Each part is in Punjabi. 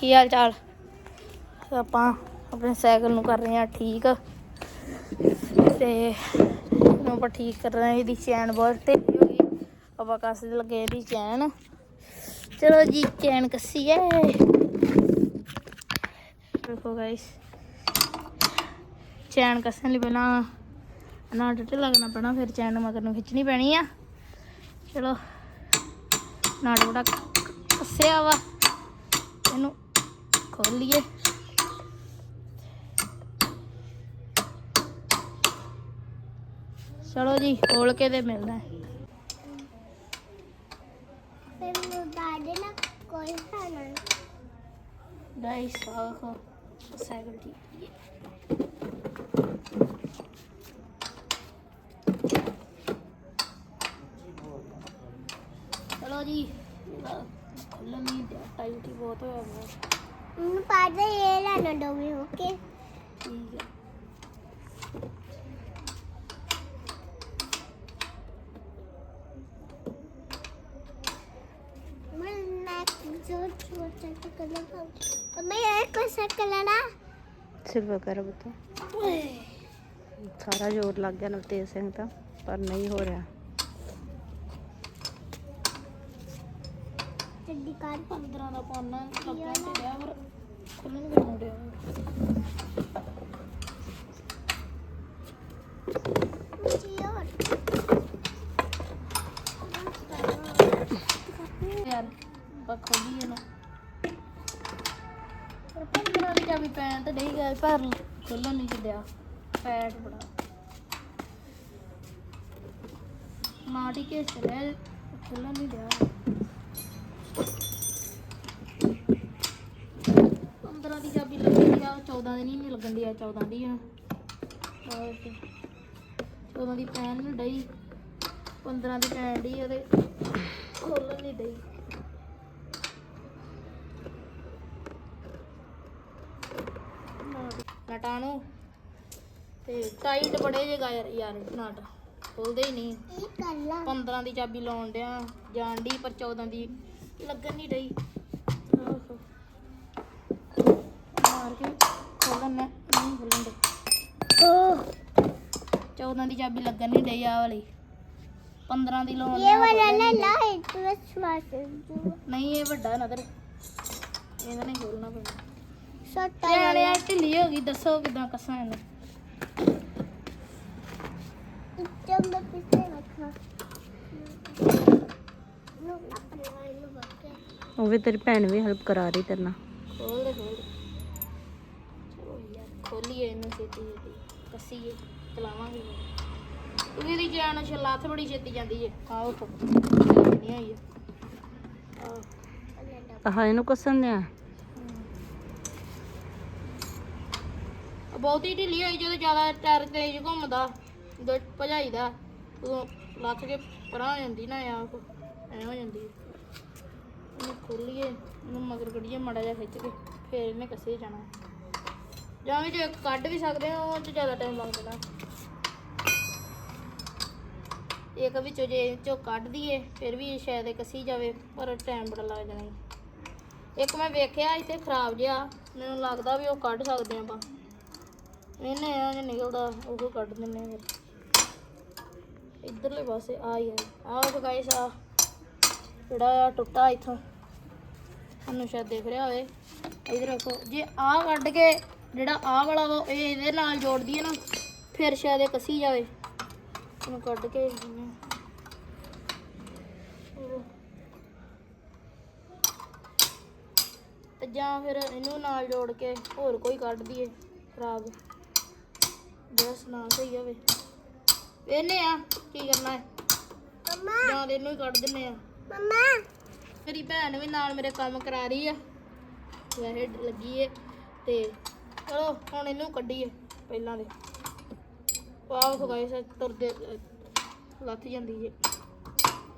ਕੀ ਹਾਲ ਚਾਲ? ਆਪਾਂ ਆਪਣੇ ਸਾਈਕਲ ਨੂੰ ਕਰ ਰਹੇ ਹਾਂ ਠੀਕ। ਤੇ ਇਹਨੂੰ ਆਪਾਂ ਠੀਕ ਕਰ ਰਹੇ ਹਾਂ ਇਹਦੀ ਚੈਨ ਬਹੁਤ ਢਿੱਲੀ ਹੋ ਗਈ। ਆਪਾਂ ਕੱਸ ਲੱਗੇ ਇਹਦੀ ਚੈਨ। ਚਲੋ ਜੀ, ਚੈਨ ਕੱਸੀ ਹੈ ਦੇਖੋ ਗਾਇਸ ਚੈਨ ਕੱਸਣ ਲਈ ਪਹਿਲਾਂ ਨਾ ਟੱਟ ਲੱਗਣਾ ਪੈਣਾ, ਫਿਰ ਚੈਨ ਮਗਰ ਨੂੰ ਖਿੱਚਣੀ ਪੈਣੀ ਆ। ਚਲੋ ਨਾਟ ਬੜਾ ਕੱਸਿਆ ਵਾ। ਇਹਨੂੰ ਖੋਲੀਏ ਚਲੋ ਜੀ ਖੋਲ ਕੇ ਤੇ ਮਿਲਦਾ ਹੈ। ਫਿਰ ਬਾਦੇ ਨਾ ਕੋਈ ਖਾਣਾ ਗਾਇਸ ਆਖੋ ਸਾਈਕਲ ਠੀਕ ਚਲੋ ਜੀ ਦਿਆ ਟਾਈਟ ਹੀ ਬਹੁਤ ਹੋਇਆ ਵਾ ਮੈਨੂੰ ਇਹ ਲੈਣਾ ਓਕੇ ਠੀਕ ਹੈ ਆ ਸਿਲਵਰ ਕਰ ਬਤਾ ਸਾਰਾ ਜ਼ੋਰ ਲੱਗ ਗਿਆ ਨਵਤੇਜ ਸਿੰਘ ਤਾਂ ਪਰ ਨਹੀਂ ਹੋ ਰਿਹਾ ਚੱਡੀ ਕਾਰ 15 ਦਾ ਪਾਉਣਾ ਲੱਗਾ ਤੇ ਰਿਹਾ ਪਰ ਮੁੜਿਆ ਮੁਝੇ ਹੋਰ ਯਾਰ ਬੱਖੋ ਦੀ ਨਾ। ਪਰ ਪੰਦਰਾਂ ਦੀ ਚਾਬੀ ਪੈਣ ਤੇ ਨਹੀਂ ਗਿਆ ਪਰ ਖੁੱਲਣ ਨਹੀਂ ਛੱਡਿਆ। ਪੈਟ ਬੜਾ ਮਾਟੀ ਕੇ ਚਲੇ ਖੁੱਲਣ ਨਹੀਂ ਦਿਆ 15 ਦੀ ਚਾਬੀ ਲੱਗੀ ਆ 14 ਦੀ ਨਹੀਂ ਲੱਗਣ ਦੀ ਆ 14 ਦੀ ਆ। ਹੋਰ ਕੀ। 14 ਦੀ ਪੈਣ ਨੂੰ ਡਈ। 15 ਦੀ ਪੈਣ ਡਈ ਉਹਦੇ ਖੋਲਣ ਨਹੀਂ ਡਈ। ਨਟਾਂ। ਨੂੰ ਤੇ ਟਾਈਟ ਬੜੇ ਜਗਾ ਯਾਰ ਯਾਰ ਨਟ। ਖੋਲਦੇ ਹੀ ਨਹੀਂ। ਇਹ ਕਰ ਲਾ 15 ਦੀ ਚਾਬੀ ਲਾਉਣ ਡਿਆ ਜਾਣ ਡਈ ਪਰ 14 ਦੀ ਲੱਗਣ ਨਹੀਂ ਆਹੋ। ਮਾਰ ਕੇ ਖੋਲਣ ਨਾ ਨਹੀਂ ਖੋਲਣ ਦੇ ਓ 14 ਦੀ ਚਾਬੀ ਲੱਗਣ ਨਹੀਂ ਡਈ ਆ ਵਾਲੀ। 15 ਦੀ ਲਾਉਣ ਇਹ ਵਾਲਾ ਲੈ ਨੀ ਲਾ ਇਹ ਡਈ। ਨਹੀਂ ਇਹ ਵੱਡਾ ਨਦਰ ਇਹਦਾ ਨਹੀਂ ਖੋਲਣਾ ਪੈਣਾ। ਛੋਟਾ ਯਾਰ ਵਾਲਾ। ਯਾਰ ਢਿੱਲੀ ਹੋ ਗਈ ਦੱਸੋ ਕਿਦਾਂ ਕੱਸਾਂ ਇਹਨੂੰ। ਇੱਕਦਮ ਦੇ ਪਿੱਛੇ ਰੱਖਾ ਨੂੰ ਆਪਣੇ ਵਾਲੇ ਨੂੰ ਬੱਕੇ ਉਹ ਵੀ ਤੇਰੀ ਭੈਣ ਵੀ ਹੈਲਪ ਕਰਾ ਰਹੀ ਤੇਰੇ ਨਾਲ। ਖੋਲ ਦੇ ਖੋਲ ਦੇ। ਚਲੋ ਯਾਰ ਖੋਲੀਏ ਇਹਨੂੰ ਛੇਤੀ ਛੇਤੀ। ਕੱਸੀਏ ਚਲਾਵਾਂਗੇ। ਇਹ ਵੀ ਦੀ ਜਾਨ ਛੱਲਾ ਹੱਥ ਬੜੀ ਛੇਤੀ ਜਾਂਦੀ ਏ ਆਹ ਉੱਠ। ਨਹੀਂ ਆਈ। ਆ ਆਹ ਇਹਨੂੰ ਕੱਸਣ ਦਿਆ? ਬਹੁਤੀ ਢਿੱਲੀ ਹੋਈ ਜਦੋਂ ਜ਼ਿਆਦਾ ਟਾਇਰ ਤੇਜ਼ ਘੁੰਮਦਾ ਜਦੋਂ ਭਜਾਈਦਾ ਉਦੋਂ ਲੱਥ ਕੇ ਪਰਾਂ ਹੋ ਜਾਂਦੀ ਨਾ ਆ ਐ ਹੋ ਜਾਂਦੀ। ਹੈ। ਇਹਨੂੰ ਖੋਲੀਏ ਇਹਨੂੰ ਮਗਰ ਕੱਢੀਏ ਮੜਾ ਜਿਹਾ ਖਿੱਚ ਕੇ, ਫਿਰ ਇਹਨੇ ਕੱਸੇ ਜਾਣਾ। ਜਾਂ ਵੀ ਜੇ ਕੱਢ ਵੀ ਸਕਦੇ ਆ ਉਹ ਚ ਜ਼ਿਆਦਾ ਟਾਈਮ ਲੱਗ ਜਾਣਾ। ਇੱਕ ਵਿੱਚੋਂ ਜੇ ਇਹ ਚੋਂ ਕੱਢ ਦਈਏ, ਫਿਰ ਵੀ ਸ਼ਾਇਦ ਇਹ ਕੱਸੀ ਜਾਵੇ, ਪਰ ਟਾਈਮ ਬੜਾ ਲੱਗ ਜਾਣਾ ਇੱਕ ਮੈਂ ਵੇਖਿਆ, ਇੱਥੇ ਖਰਾਬ ਜਿਹਾ, ਮੈਨੂੰ ਲੱਗਦਾ ਵੀ ਉਹ ਕੱਢ ਸਕਦੇ ਆ ਆਪਾਂ। ਇਹਨੇ ਆ ਜੇ ਨਿਕਲਦਾ, ਉਹ ਕੱਢ ਦਿੰਨੇ ਆ ਫਿਰ। ਇਧਰਲੇ ਪਾਸੇ ਆ ਹੀ ਆ। ਆਹ ਗਾਇਸ ਆ ਜਿਹੜਾ ਆ ਟੁੱਟਾ ਇਥੋਂ। ਤੁਹਾਨੂੰ ਸ਼ਾਇਦ ਦਿਖ ਰਿਹਾ ਹੋਵੇ। ਇਧਰ ਦੇਖੋ ਜੇ ਆਹ ਕੱਢ ਕੇ ਜਿਹੜਾ ਆਹ ਵਾਲਾ ਵਾ ਇਹ ਇਹਦੇ ਨਾਲ ਜੋੜਦੀ ਹੈ ਨਾ ਫਿਰ ਸ਼ਾਇਦ ਇਹ ਕੱਸੀ ਜਾਵੇ। ਇਹਨੂੰ ਕੱਢ ਕੇ। ਤੇ ਜਾਂ ਫਿਰ ਇਹਨੂੰ ਨਾਲ ਜੋੜ ਕੇ ਹੋਰ ਕੋਈ ਕੱਢ ਦਈਏ ਖਰਾਬ। ਬਸ ਨਾ ਸਹੀ ਹੋਵੇ। ਵੇਨੇ ਆ ਕੀ ਕਰਨਾ ਹੈ। ਮਮਾ। ਜਾਂ ਇਹਨੂੰ ਹੀ ਕੱਢ ਦਿੰਨੇ ਆ। ਮਮਾ। ਮੇਰੀ ਭੈਣ ਵੀ ਨਾਲ ਮੇਰੇ ਕੰਮ ਕਰਾ ਰਹੀ ਆ। ਵੈਸੇ ਲੱਗੀ ਏ ਤੇ ਚਲੋ ਹੁਣ ਇਹਨੂੰ ਕੱਢੀਏ ਪਹਿਲਾਂ ਦੇ। ਵਾਹ ਖਗਾਏ ਸ ਤੁਰਦੇ ਲੱਥ ਜਾਂਦੀ ਏ।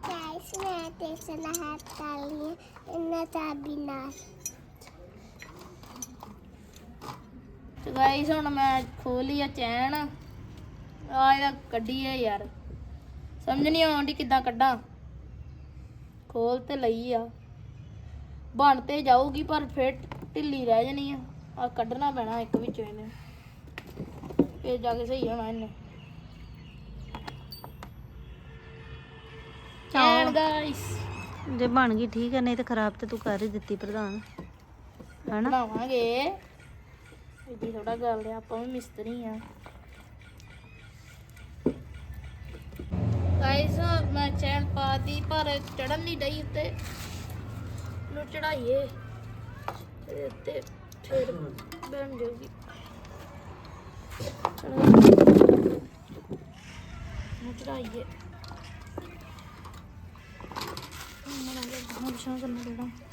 ਗਾਇਸ ਮੈਂ ਤੇ ਸਲਾਹ ਕਰ ਲਈ ਇੰਨਾ ਚਾਬੀ ਨਾਲ। ਤੇ ਗਾਈਸ ਹੁਣ ਮੈਂ ਖੋਲੀ ਆ ਚੈਨ। ਆ ਇਹਦਾ ਕੱਢੀ ਆ ਯਾਰ। ਸਮਝ ਨਹੀਂ ਆਉਂਦੀ ਕਿੱਦਾਂ ਕੱਢਾਂ। ਖੋਲ ਤੇ ਲਈ ਆ। ਬਣ ਤੇ ਜਾਊਗੀ ਪਰ ਫਿੱਟ ਢਿੱਲੀ ਰਹਿ ਜਾਣੀ ਆ। ਆ ਕੱਢਣਾ ਪੈਣਾ ਇੱਕ ਵਿੱਚੋਂ ਇਹਨੇ। ਫੇਰ ਜਾ ਕੇ ਸਹੀ ਹੋਣਾ ਇਹਨੇ। ਐਂਡ ਗਾਇਸ ਜੇ ਬਣ ਗਈ ਠੀਕ ਹੈ ਨਹੀਂ ਤੇ ਖਰਾਬ ਤੇ ਤੂੰ ਕਰ ਹੀ ਦਿੱਤੀ ਪ੍ਰਧਾਨ। ਹਨਾ? ਬਣਾਵਾਂਗੇ। ਇਹਦੀ ਥੋੜਾ ਗੱਲ ਆ ਆਪਾਂ ਵੀ ਮਿਸਤਰੀ ਆ। ਚੈਨ ਪਰ ਚੜਨ ਨਹੀਂ ਡਈ ਉੱਤੇ। ਨੂੰ ਚੜਾਈਏ। ਤੇ ਉੱਤੇ ਫਿਰ ਬਣ ਜਾਊਗੀ ਨੂੰ ਚੜਾਈਏ। ਮਨਾ ਕੇ ਬਹੁਤ ਸ਼ੌਕ ਕਰਨਾ। ਪੈਣਾ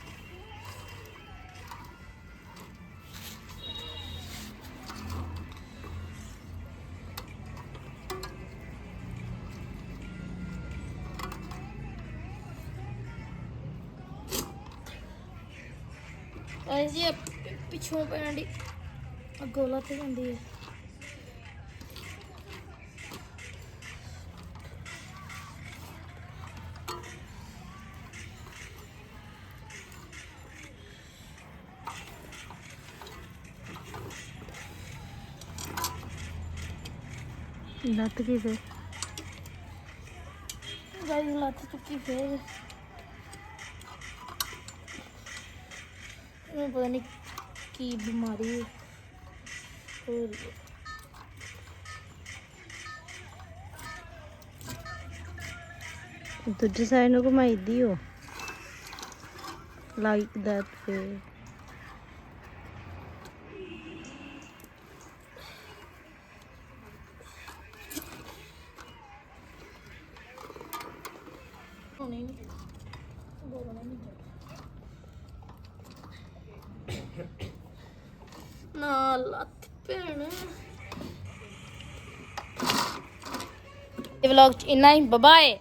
ਗਾਇਸ ਇਹ ਪਿੱਛੋਂ ਪੈਣ ਦੀ ਅੱਗੋਂ ਲੱਥ ਜਾਂਦੀ ਹੈ ਲੱਤ ਕੀ ਫੇਰ? ਗਾਇਸ ਲੱਥ ਚੁੱਕੀ ਫੇਰ। ਇਹ ਪਤਾ ਨਹੀਂ ਕੀ ਬਿਮਾਰੀ ਹੋ। ਰਹੀ ਹੈ ਦੂਜੀ ਸਾਈਡ ਨੂੰ ਘੁਮਾਈਦੀ ਹੋ ਲਾਈਕ ਦੈਟ ਫੇ ਨਹੀਂ ਬੋਲਣਾ ਨਹੀਂ ਨਾ ਲੱਤ ਭੈਣ। ਇਹ ਵਲੌਗ ਚ ਇੰਨਾ ਹੀ ਬਾਏ